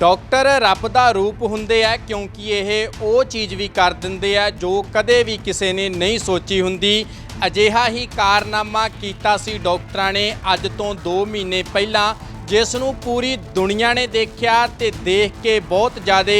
Doctor ਰੱਬ ਦਾ ਰੂਪ ਹੁੰਦੇ ਆ, ਕਿਉਂਕਿ ਇਹ ਉਹ ਚੀਜ਼ ਵੀ ਕਰ ਦਿੰਦੇ ਆ ਜੋ ਕਦੇ ਵੀ ਕਿਸੇ ਨੇ ਨਹੀਂ ਸੋਚੀ ਹੁੰਦੀ। ਅਜਿਹਾ ਹੀ ਕਾਰਨਾਮਾ ਕੀਤਾ ਸੀ ਡਾਕਟਰਾਂ ਨੇ ਅੱਜ ਤੋਂ 2 ਮਹੀਨੇ ਪਹਿਲਾਂ, ਜਿਸ ਨੂੰ ਪੂਰੀ ਦੁਨੀਆ ਨੇ ਦੇਖਿਆ ਤੇ ਦੇਖ ਕੇ ਬਹੁਤ ਜ਼ਿਆਦਾ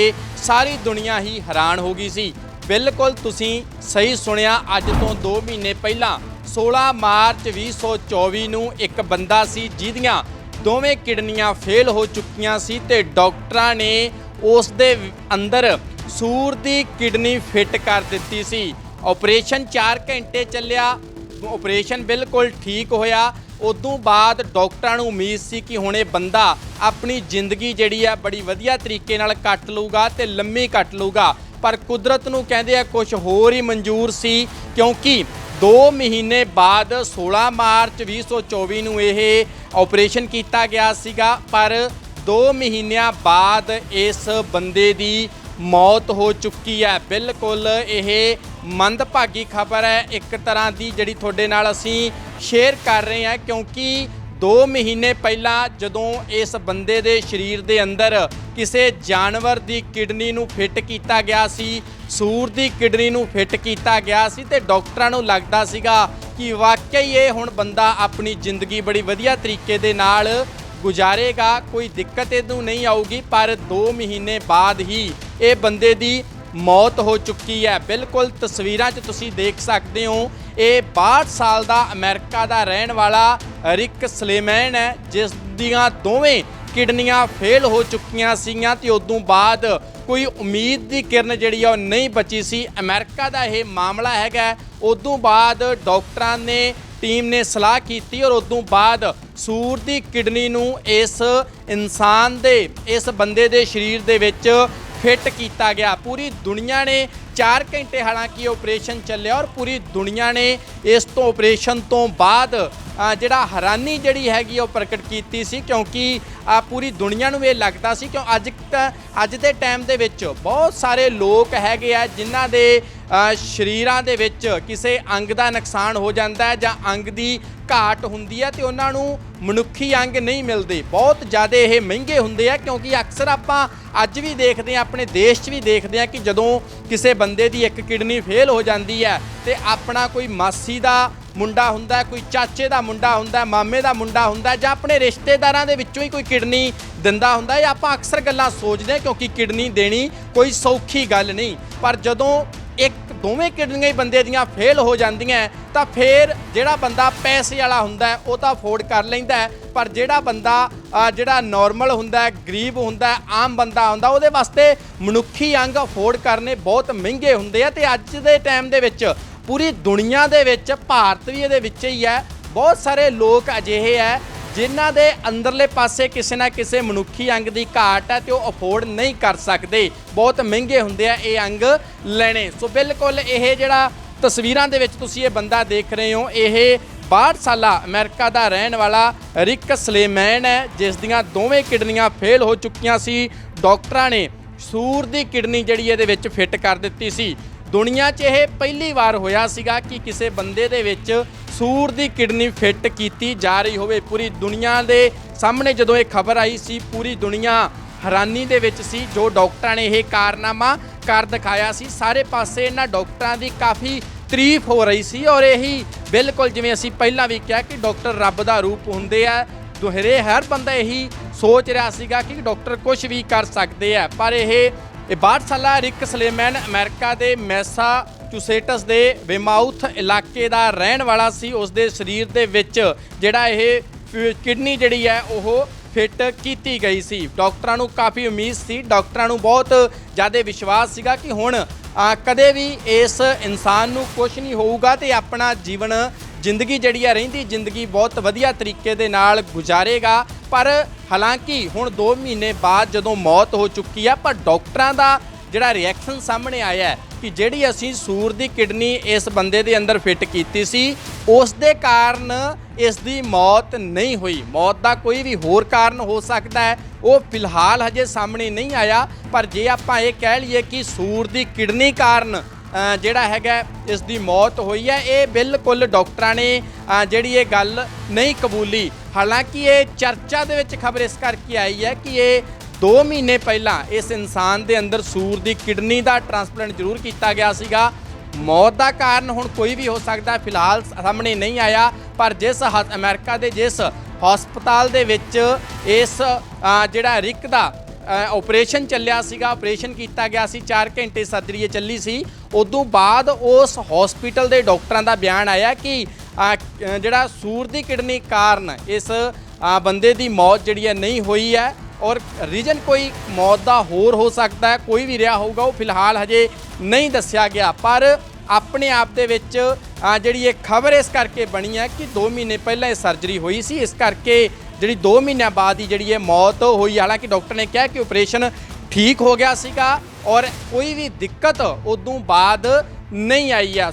ਸਾਰੀ ਦੁਨੀਆ ਹੀ ਹੈਰਾਨ ਹੋ ਗਈ ਸੀ। ਬਿਲਕੁਲ ਤੁਸੀਂ ਸਹੀ ਸੁਣਿਆ, ਅੱਜ ਤੋਂ 2 ਮਹੀਨੇ ਪਹਿਲਾਂ 16 ਮਾਰਚ 2024 ਨੂੰ ਇੱਕ ਬੰਦਾ ਸੀ ਜਿਹਦੀਆਂ ਦੋਵੇਂ ਕਿਡਨੀਆਂ ਫੇਲ ਹੋ ਚੁੱਕੀਆਂ ਸੀ ਤੇ ਡਾਕਟਰਾਂ ਨੇ ਉਸ ਦੇ ਅੰਦਰ ਸੂਰ ਦੀ ਕਿਡਨੀ ਫਿੱਟ ਕਰ ਦਿੱਤੀ ਸੀ। ਆਪਰੇਸ਼ਨ 4 ਘੰਟੇ ਚੱਲਿਆ। ਆਪਰੇਸ਼ਨ ਬਿਲਕੁਲ ਠੀਕ ਹੋਇਆ। ਉਦੋਂ ਬਾਅਦ ਡਾਕਟਰਾਂ ਨੂੰ ਉਮੀਦ ਸੀ ਕਿ ਹੁਣ ਇਹ ਬੰਦਾ ਆਪਣੀ ਜ਼ਿੰਦਗੀ ਜਿਹੜੀ ਆ ਬੜੀ ਵਧੀਆ ਤਰੀਕੇ ਨਾਲ ਕੱਟ ਲਊਗਾ ਤੇ ਲੰਮੀ ਕੱਟ ਲਊਗਾ। ਪਰ ਕੁਦਰਤ ਨੂੰ ਕਹਿੰਦੇ ਆ ਕੁਝ ਹੋਰ ਹੀ ਮਨਜ਼ੂਰ ਸੀ ਕਿਉਂਕਿ 2 ਮਹੀਨੇ ਬਾਅਦ 16 ਮਾਰਚ 2024 ਨੂੰ ਇਹ ਆਪਰੇਸ਼ਨ ਕੀਤਾ ਗਿਆ ਸੀਗਾ, ਪਰ 2 ਮਹੀਨਿਆਂ ਬਾਅਦ ਇਸ ਬੰਦੇ ਦੀ ਮੌਤ ਹੋ ਚੁੱਕੀ ਹੈ। ਬਿਲਕੁਲ ਇਹ ਮੰਦਭਾਗੀ ਖਬਰ ਹੈ। ਇੱਕ ਤਰ੍ਹਾਂ ਦੀ ਜਿਹੜੀ ਤੁਹਾਡੇ ਨਾਲ ਅਸੀਂ ਸ਼ੇਅਰ ਕਰ ਰਹੇ ਹਾਂ, ਕਿਉਂਕਿ 2 ਮਹੀਨੇ ਪਹਿਲਾਂ ਜਦੋਂ ਇਸ ਬੰਦੇ ਦੇ ਸਰੀਰ ਦੇ ਅੰਦਰ ਕਿਸੇ ਜਾਨਵਰ ਦੀ ਕਿਡਨੀ ਨੂੰ ਫਿੱਟ ਕੀਤਾ ਗਿਆ ਸੀ, ਸੂਰ ਦੀ ਕਿਡਨੀ ਨੂੰ ਫਿੱਟ ਕੀਤਾ ਗਿਆ ਸੀ ਤੇ ਡਾਕਟਰਾਂ ਨੂੰ ਲੱਗਦਾ ਸੀਗਾ ਕਿ ਵਾਕਈ ਇਹ ਹੁਣ ਬੰਦਾ ਆਪਣੀ ਜ਼ਿੰਦਗੀ ਬੜੀ ਵਧੀਆ ਤਰੀਕੇ ਦੇ ਨਾਲ ਗੁਜ਼ਾਰੇਗਾ, ਕੋਈ ਦਿੱਕਤ ਇਹਨੂੰ ਨਹੀਂ ਆਊਗੀ, ਪਰ 2 ਮਹੀਨੇ ਬਾਅਦ ਹੀ ਇਹ ਬੰਦੇ ਦੀ ਮੌਤ ਹੋ ਚੁੱਕੀ ਹੈ। ਬਿਲਕੁਲ ਤਸਵੀਰਾਂ 'ਚ ਤੁਸੀਂ ਦੇਖ ਸਕਦੇ ਹੋ, ਇਹ 62 ਸਾਲ ਦਾ ਅਮਰੀਕਾ ਦਾ ਰਹਿਣ ਵਾਲਾ ਰਿਕ ਸਲੇਮੈਨ ਹੈ, ਜਿਸ ਦੀਆਂ ਦੋਵੇਂ ਕਿਡਨੀਆਂ ਫੇਲ ਹੋ ਚੁੱਕੀਆਂ ਸੀਗੀਆਂ ਤੇ ਉਦੋਂ ਬਾਅਦ ਕੋਈ ਉਮੀਦ ਦੀ ਕਿਰਨ ਜਿਹੜੀ ਆ ਉਹ ਨਹੀਂ ਬਚੀ ਸੀ। ਅਮਰੀਕਾ ਦਾ ਇਹ ਮਾਮਲਾ ਹੈਗਾ ਉਦੋਂ ਬਾਅਦ ਡਾਕਟਰਾਂ ਨੇ, ਟੀਮ ਨੇ ਸਲਾਹ ਕੀਤੀ ਔਰ ਉਦੋਂ ਬਾਅਦ ਸੂਰ ਦੀ ਕਿਡਨੀ ਨੂੰ ਇਸ ਇਨਸਾਨ ਦੇ, ਇਸ ਬੰਦੇ ਦੇ ਸਰੀਰ ਦੇ ਵਿੱਚ ਫਿੱਟ ਕੀਤਾ ਗਿਆ। ਪੂਰੀ ਦੁਨੀਆ ਨੇ 4 ਘੰਟੇ ਹਾਲਾਂਕਿ ਆਪਰੇਸ਼ਨ ਚੱਲਿਆ ਔਰ ਪੂਰੀ ਦੁਨੀਆ ਨੇ ਇਸ ਤੋਂ ਆਪਰੇਸ਼ਨ ਤੋਂ ਬਾਅਦ ਜਿਹੜਾ ਹੈਰਾਨੀ ਜਿਹੜੀ ਹੈਗੀ ਉਹ ਪ੍ਰਗਟ ਕੀਤੀ ਸੀ ਕਿਉਂਕਿ ਆ ਪੂਰੀ ਦੁਨੀਆ ਨੂੰ ਇਹ ਲੱਗਦਾ ਸੀ ਕਿਉਂ ਅੱਜ ਤ- ਅੱਜ ਦੇ ਟਾਈਮ ਦੇ ਵਿੱਚ ਬਹੁਤ ਸਾਰੇ ਲੋਕ ਹੈਗੇ ਆ ਜਿਨ੍ਹਾਂ ਦੇ ਸਰੀਰਾਂ ਦੇ ਵਿੱਚ ਕਿਸੇ ਅੰਗ ਦਾ ਨੁਕਸਾਨ ਹੋ ਜਾਂਦਾ ਹੈ ਜਾਂ ਅੰਗ ਦੀ ਘਾਟ ਹੁੰਦੀ ਹੈ ਤੇ ਉਹਨਾਂ ਨੂੰ ਮਨੁੱਖੀ ਅੰਗ ਨਹੀਂ ਮਿਲਦੇ। ਬਹੁਤ ਜ਼ਿਆਦਾ ਇਹ ਮਹਿੰਗੇ ਹੁੰਦੇ ਆ ਕਿਉਂਕਿ ਅਕਸਰ ਆਪਾਂ ਅੱਜ ਵੀ ਦੇਖਦੇ ਆ ਆਪਣੇ ਦੇਸ਼ 'ਚ ਵੀ ਦੇਖਦੇ ਆ ਕਿ ਜਦੋਂ ਕਿਸੇ ਬੰਦੇ ਦੀ ਇੱਕ ਕਿਡਨੀ ਫੇਲ ਹੋ ਜਾਂਦੀ ਹੈ ਤੇ ਆਪਣਾ ਕੋਈ ਮਾਸੀ ਦਾ ਮੁੰਡਾ ਹੁੰਦਾ ਕੋਈ ਚਾਚੇ ਦਾ ਮੁੰਡਾ ਹੁੰਦਾ ਮਾਮੇ ਦਾ ਮੁੰਡਾ ਹੁੰਦਾ ਜਾਂ ਆਪਣੇ ਰਿਸ਼ਤੇਦਾਰਾਂ ਦੇ ਵਿੱਚੋਂ ਹੀ ਕੋਈ ਕਿਡਨੀ ਦਿੰਦਾ ਹੁੰਦਾ ਇਹ ਆਪਾਂ ਅਕਸਰ ਗੱਲਾਂ ਸੋਚਦੇ ਹਾਂ ਕਿਉਂਕਿ ਕਿਡਨੀ ਦੇਣੀ ਕੋਈ ਸੌਖੀ ਗੱਲ ਨਹੀਂ। ਪਰ ਜਦੋਂ ਇੱਕ ਦੋਵੇਂ ਕਿਡਨੀਆਂ ਹੀ ਬੰਦੇ ਦੀਆਂ ਫੇਲ ਹੋ ਜਾਂਦੀਆਂ ਤਾਂ ਫਿਰ ਜਿਹੜਾ ਬੰਦਾ ਪੈਸੇ ਵਾਲਾ ਹੁੰਦਾ ਉਹ ਤਾਂ ਅਫੋਰਡ ਕਰ ਲੈਂਦਾ ਪਰ ਜਿਹੜਾ ਬੰਦਾ ਜਿਹੜਾ ਨਾਰਮਲ ਹੁੰਦਾ ਗਰੀਬ ਹੁੰਦਾ ਆਮ ਬੰਦਾ ਹੁੰਦਾ, ਉਹਦੇ ਵਾਸਤੇ ਮਨੁੱਖੀ ਅੰਗ ਅਫੋਰਡ ਕਰਨੇ ਬਹੁਤ ਮਹਿੰਗੇ ਹੁੰਦੇ ਆ, ਤੇ ਅੱਜ ਦੇ ਟਾਈਮ ਦੇ ਵਿੱਚ ਪੂਰੀ ਦੁਨੀਆ ਦੇ ਵਿੱਚ, ਭਾਰਤ ਵੀ ਇਹਦੇ ਵਿੱਚ ਹੀ ਹੈ, ਬਹੁਤ ਸਾਰੇ ਲੋਕ ਅਜਿਹੇ ਹੈ ਜਿਨ੍ਹਾਂ ਦੇ ਅੰਦਰਲੇ ਪਾਸੇ ਕਿਸੇ ਨਾ ਕਿਸੇ ਮਨੁੱਖੀ ਅੰਗ ਦੀ ਘਾਟ ਹੈ ਤੇ ਉਹ ਅਫੋਰਡ ਨਹੀਂ ਕਰ ਸਕਦੇ। ਬਹੁਤ ਮਹਿੰਗੇ ਹੁੰਦੇ ਆ ਇਹ ਅੰਗ ਲੈਣੇ। ਸੋ ਬਿਲਕੁਲ ਇਹ ਜਿਹੜਾ ਤਸਵੀਰਾਂ ਦੇ ਵਿੱਚ ਤੁਸੀਂ ਇਹ ਬੰਦਾ ਦੇਖ ਰਹੇ ਹੋ, ਇਹ 62 ਸਾਲਾ ਅਮਰੀਕਾ ਦਾ ਰਹਿਣ ਵਾਲਾ ਰਿਕ ਸਲੇਮੈਨ ਹੈ, ਜਿਸ ਦੀਆਂ ਦੋਵੇਂ ਕਿਡਨੀਆਂ ਫੇਲ ਹੋ ਚੁੱਕੀਆਂ ਸੀ। ਡਾਕਟਰਾਂ ਨੇ ਸੂਰ ਦੀ ਕਿਡਨੀ ਜਿਹੜੀ ਇਹਦੇ ਵਿੱਚ ਫਿੱਟ ਕਰ ਦਿੱਤੀ ਸੀ। ਦੁਨੀਆ 'ਚ ਇਹ ਪਹਿਲੀ ਵਾਰ ਹੋਇਆ ਸੀਗਾ ਕਿ ਕਿਸੇ ਬੰਦੇ ਦੇ ਵਿੱਚ ਸੂਰ ਦੀ ਕਿਡਨੀ ਫਿੱਟ ਕੀਤੀ ਜਾ ਰਹੀ ਹੋਵੇ। ਪੂਰੀ ਦੁਨੀਆ ਦੇ ਸਾਹਮਣੇ ਜਦੋਂ ਇਹ ਖਬਰ ਆਈ ਸੀ, ਪੂਰੀ ਦੁਨੀਆ ਹੈਰਾਨੀ ਦੇ ਵਿੱਚ ਸੀ। ਜੋ ਡਾਕਟਰਾਂ ਨੇ ਇਹ ਕਾਰਨਾਮਾ ਕਰ ਦਿਖਾਇਆ ਸੀ, ਸਾਰੇ ਪਾਸੇ ਇਹਨਾਂ ਡਾਕਟਰਾਂ ਦੀ ਕਾਫੀ ਤਾਰੀਫ ਹੋ ਰਹੀ ਸੀ। ਔਰ ਇਹੀ ਬਿਲਕੁਲ ਜਿਵੇਂ ਅਸੀਂ ਪਹਿਲਾਂ ਵੀ ਕਿਹਾ ਕਿ ਡਾਕਟਰ ਰੱਬ ਦਾ ਰੂਪ ਹੁੰਦੇ ਆ, ਦੁਹਰੇ ਹਰ ਬੰਦਾ ਇਹੀ ਸੋਚ ਰਿਹਾ ਸੀਗਾ ਕਿ ਡਾਕਟਰ ਕੁਝ ਵੀ ਕਰ ਸਕਦੇ ਆ। ਪਰ ਇਹ ਇਹ 62 ਸਾਲਾ ਰਿਕ ਸਲੇਮੈਨ ਅਮਰੀਕਾ ਦੇ ਮੈਸਾ ਮੈਸਾਚੂਸੇਟਸ ਦੇ ਵੇਮਾਊਥ ਇਲਾਕੇ ਦਾ ਰਹਿਣ ਵਾਲਾ ਸੀ ਉਸ ਦੇ ਸਰੀਰ ਦੇ ਵਿੱਚ ਜਿਹੜਾ ਇਹ ਕਿਡਨੀ ਜਿਹੜੀ ਹੈ, ਉਹ ਫਿੱਟ ਕੀਤੀ ਗਈ ਸੀ। ਡਾਕਟਰਾਂ ਨੂੰ ਕਾਫੀ ਉਮੀਦ ਸੀ, ਡਾਕਟਰਾਂ ਨੂੰ ਬਹੁਤ ਜ਼ਿਆਦਾ ਵਿਸ਼ਵਾਸ ਸੀਗਾ ਕਿ ਹੁਣ ਕਦੇ ਵੀ ਇਸ ਇਨਸਾਨ ਨੂੰ ਕੁਝ ਨਹੀਂ ਹੋਊਗਾ ਤੇ ਆਪਣਾ ਜੀਵਨ, ਜ਼ਿੰਦਗੀ ਜਿਹੜੀ ਆ ਰਹਿੰਦੀ ਜ਼ਿੰਦਗੀ ਬਹੁਤ ਵਧੀਆ ਤਰੀਕੇ ਦੇ ਨਾਲ ਗੁਜ਼ਾਰੇਗਾ। ਪਰ ਹਾਲਾਂਕਿ ਹੁਣ 2 ਮਹੀਨੇ ਬਾਅਦ ਜਦੋਂ ਮੌਤ ਹੋ ਚੁੱਕੀ ਆ ਪਰ ਡਾਕਟਰਾਂ ਦਾ ਜਿਹੜਾ ਰਿਐਕਸ਼ਨ ਸਾਹਮਣੇ ਆਇਆ ਕਿ ਜਿਹੜੀ ਅਸੀਂ ਸੂਰ ਦੀ ਕਿਡਨੀ ਇਸ ਬੰਦੇ ਦੇ ਅੰਦਰ ਫਿੱਟ ਕੀਤੀ ਸੀ ਉਸ ਦੇ ਕਾਰਨ ਇਸ ਦੀ ਮੌਤ ਨਹੀਂ ਹੋਈ। ਮੌਤ ਦਾ ਕੋਈ ਵੀ ਹੋਰ ਕਾਰਨ ਹੋ ਸਕਦਾ ਹੈ, ਉਹ ਫਿਲਹਾਲ ਹਜੇ ਸਾਹਮਣੇ ਨਹੀਂ ਆਇਆ। ਪਰ ਜੇ ਆਪਾਂ ਇਹ ਕਹਿ ਲਈਏ ਕਿ ਸੂਰ ਦੀ ਕਿਡਨੀ ਕਾਰਨ ਜਿਹੜਾ ਹੈਗਾ ਇਸ ਦੀ ਮੌਤ ਹੋਈ ਹੈ, ਇਹ ਬਿਲਕੁਲ ਡਾਕਟਰਾਂ ਨੇ ਜਿਹੜੀ ਇਹ ਗੱਲ ਨਹੀਂ ਕਬੂਲੀ। ਹਾਲਾਂਕਿ ਇਹ ਚਰਚਾ ਦੇ ਵਿੱਚ ਖਬਰ ਇਸ ਕਰਕੇ ਆਈ ਹੈ ਕਿ ਇਹ 2 ਮਹੀਨੇ ਪਹਿਲਾਂ ਇਸ ਇਨਸਾਨ ਦੇ ਅੰਦਰ ਸੂਰ ਦੀ ਕਿਡਨੀ ਦਾ ਟ੍ਰਾਂਸਪਲਾਂਟ ਜ਼ਰੂਰ ਕੀਤਾ ਗਿਆ ਸੀਗਾ। ਮੌਤ ਦਾ ਕਾਰਨ ਹੁਣ ਕੋਈ ਵੀ ਹੋ ਸਕਦਾ, ਫਿਲਹਾਲ ਸਾਹਮਣੇ ਨਹੀਂ ਆਇਆ, ਪਰ ਜਿਸ ਹ- ਅਮਰੀਕਾ ਦੇ ਜਿਸ ਹਸਪਤਾਲ ਦੇ ਵਿੱਚ ਇਸ ਜਿਹੜਾ ਰਿਕ ਦਾ ਆਪਰੇਸ਼ਨ ਚੱਲਿਆ ਸੀਗਾ ਆਪਰੇਸ਼ਨ ਕੀਤਾ ਗਿਆ ਸੀ 4 ਘੰਟੇ ਸਰਜਰੀ ਚੱਲੀ ਸੀ। ਉਦੋਂ ਬਾਅਦ ਉਸ ਹਸਪੀਟਲ ਦੇ ਡਾਕਟਰਾਂ ਦਾ ਬਿਆਨ ਆਇਆ ਕਿ ਜਿਹੜਾ ਸੂਰ ਦੀ ਕਿਡਨੀ ਕਾਰਨ ਇਸ ਬੰਦੇ ਦੀ ਮੌਤ ਜਿਹੜੀ ਹੈ ਨਹੀਂ ਹੋਈ ਹੈ। ਔਰ ਰੀਜਨ ਕੋਈ ਮੌਤ ਦਾ ਹੋਰ ਹੋ ਸਕਦਾ ਹੈ, ਕੋਈ ਵੀ ਰਿਹਾ ਹੋਊਗਾ, ਉਹ ਫਿਲਹਾਲ ਹਜੇ ਨਹੀਂ ਦੱਸਿਆ ਗਿਆ। ਪਰ ਆਪਣੇ ਆਪ ਦੇ ਵਿੱਚ ਜਿਹੜੀ ਇਹ ਖਬਰ ਇਸ ਕਰਕੇ ਬਣੀ ਹੈ ਕਿ 2 ਮਹੀਨੇ ਪਹਿਲਾਂ ਇਹ ਸਰਜਰੀ ਹੋਈ ਸੀ। ਇਸ ਕਰਕੇ ਜਿਹੜੀ 2 ਮਹੀਨਿਆਂ ਬਾਅਦ ਹੀ ਜਿਹੜੀ ਇਹ ਮੌਤ ਹੋਈ, ਹਾਲਾਂਕਿ ਡਾਕਟਰ ਨੇ ਕਿਹਾ ਕਿ ਆਪਰੇਸ਼ਨ ਠੀਕ ਹੋ ਗਿਆ ਸੀਗਾ ਔਰ ਕੋਈ ਵੀ ਦਿੱਕਤ ਉਦੋਂ ਬਾਅਦ ਨਹੀਂ ਆਈ ਆ।